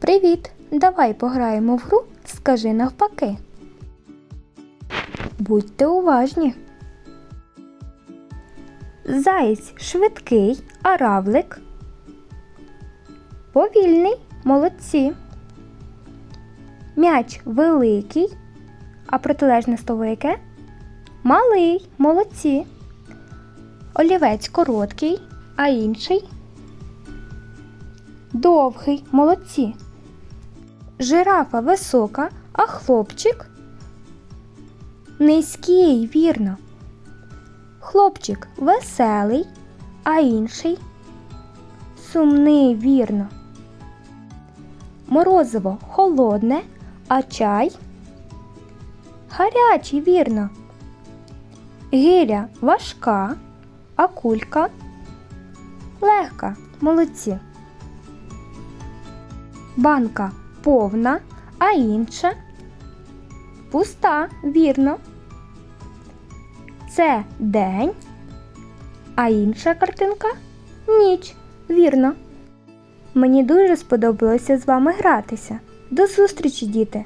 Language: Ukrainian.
Привіт! Давай пограємо в гру Скажи навпаки. Будьте уважні. Заєць швидкий, а равлик. Повільний, молодці. М'яч великий, а протилежне слово яке? Малий, молодці. Олівець короткий, а інший довгий, молодці. Жирафа висока, а хлопчик низький, вірно. Хлопчик веселий, а інший сумний, вірно. Морозиво холодне, а чай гарячий, вірно. Гиря важка, а кулька легка, молодці. Банка повна, а інша пуста, вірно. Це день, а інша картинка ніч, вірно. Мені дуже сподобалося з вами гратися. До зустрічі, діти!